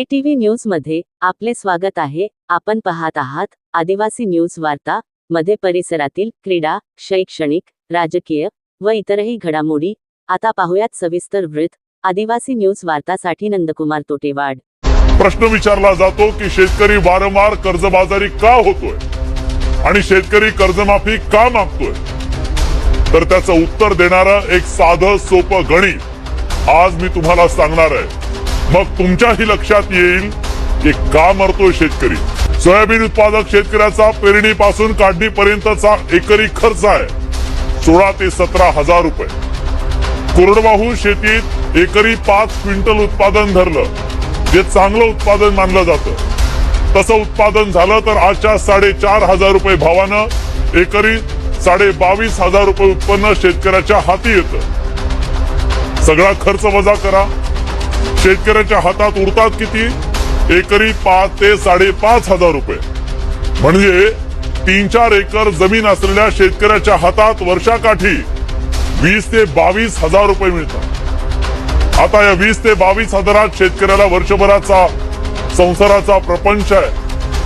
ए TV न्यूजमध्ये आपले स्वागत आहे. आपण पाहत आहात आदिवासी न्यूज वार्ता मध्ये परिसरातील क्रीडा शैक्षणिक राजकीय व इतरही घडामोडी. आता पाहुयात सविस्तर वृत्त. आदिवासी न्यूज वार्तासाठी नंदकुमार तोटेवाड. प्रश्न विचारला जातो की शेतकरी वारंवार कर्जबाजारी का होतोय? आणि शेतकरी कर्जमाफी का मागतोय? तर त्याचं उत्तर देणारं एक साधं सोपं गणित आज मी तुम्हाला सांगणार आहे. मग तुमच्याही लक्षात येईल की का मरतोय शेतकरी. सोयाबीन उत्पादक शेतकऱ्याचा पेरणीपासून काढणीपर्यंतचा एकरी खर्च आहे सोळा ते सतरा हजार रुपये. कोरडवाहू शेतीत एकरी पाच क्विंटल उत्पादन धरलं जे चांगलं उत्पादन मानलं जातं. तसं उत्पादन झालं तर आजच्या साडेचार हजार रुपये भावानं एकरी साडे बावीस हजार रुपये उत्पन्न शेतकऱ्याच्या हाती येतं. सगळा खर्च वजा करा. शेतकऱ्याच्या हातात उरतात किती? एकरी पाच ते साडेपाच हजार रुपये. म्हणजे तीन चार एकर जमीन असलेल्या शेतकऱ्याच्या हातात वर्षाकाठी वीस ते बावीस हजार रुपये मिळतात. आता या वीस ते बावीस हजारात शेतकऱ्याला वर्षभराचा संसाराचा प्रपंच आहे.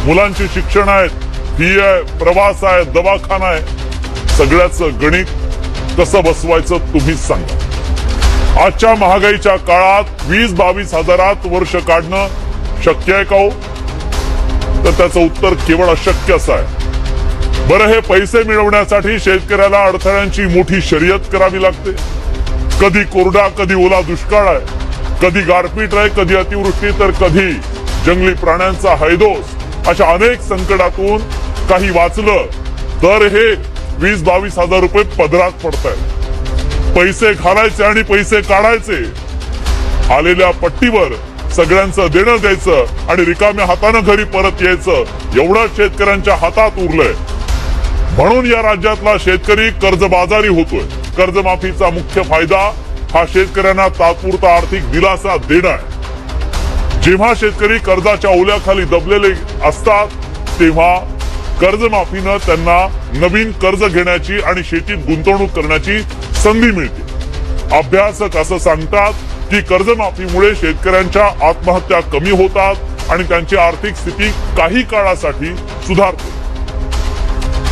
मुलांची शिक्षण आहेत फी आहे प्रवास आहे दवाखाना आहे. सगळ्याच गणित कसं बसवायचं तुम्हीच सांगा. आजच्या महागाईच्या काळात वीस बावीस हजारात वर्ष काढणं शक्य आहे का हो? तर त्याचं उत्तर केवळ अशक्य असं आहे. बरं हे पैसे मिळवण्यासाठी शेतकऱ्याला अडथळ्यांची मोठी शर्यत करावी लागते. कधी कोरडा कधी ओला दुष्काळ आहे. कधी गारपीट आहे कधी अतिवृष्टी तर कधी जंगली प्राण्यांचा हैदोस अशा अनेक संकटातून काही वाचलं तर हे वीस बावीस हजार रुपये पदरात पडत आहेत पैसे घालायचे आणि पैसे काढायचे. आलेल्या पट्टीवर सगळ्यांचं देणं द्यायचं आणि रिकाम्या हातानं घरी परत यायचं. एवढं शेतकऱ्यांच्या हातात उरलंय. म्हणून या राज्यातला शेतकरी कर्जबाजारी होतोय. कर्जमाफीचा मुख्य फायदा हा शेतकऱ्यांना तात्पुरता आर्थिक दिलासा देणं आहे. जेव्हा शेतकरी कर्जाच्या ओल्याखाली दबलेले असतात तेव्हा कर्जमाफीनं त्यांना नवीन कर्ज घेण्याची आणि शेतीत गुंतवणूक करण्याची संधी मिळते. अभ्यासक असं सांगतात की कर्जमाफीमुळे शेतकऱ्यांच्या आत्महत्या कमी होतात आणि त्यांची आर्थिक स्थिती काही काळासाठी सुधारते.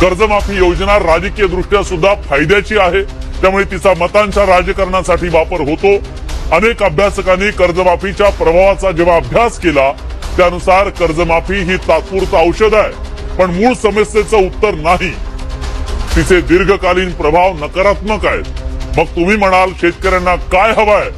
कर्जमाफी योजना राजकीय दृष्ट्या सुद्धा फायद्याची आहे. त्यामुळे तिचा मतांच्या राजकारणासाठी वापर होतो. अनेक अभ्यासकांनी कर्जमाफीच्या प्रभावाचा जेव्हा अभ्यास केला त्यानुसार कर्जमाफी ही तात्पुरतं औषध आहे. पण मूळ समस्येचं उत्तर नाही. तिचे दीर्घकालीन प्रभाव नकारात्मक आहेत. मग तुम्ही म्हणाल शेतकऱ्यांना काय हवाय?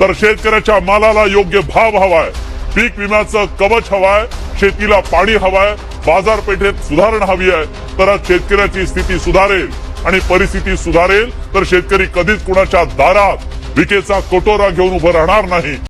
तर शेतकऱ्याच्या मालाला योग्य भाव हवाय. पीक विम्याचं कवच हवाय. शेतीला पाणी हवाय. बाजारपेठेत सुधारणा हवी आहे. तरच शेतकऱ्याची स्थिती सुधारेल. आणि परिस्थिती सुधारेल तर शेतकरी कधीच कुणाच्या दारात विकेचा कटोरा घेऊन उभं राहणार नाही.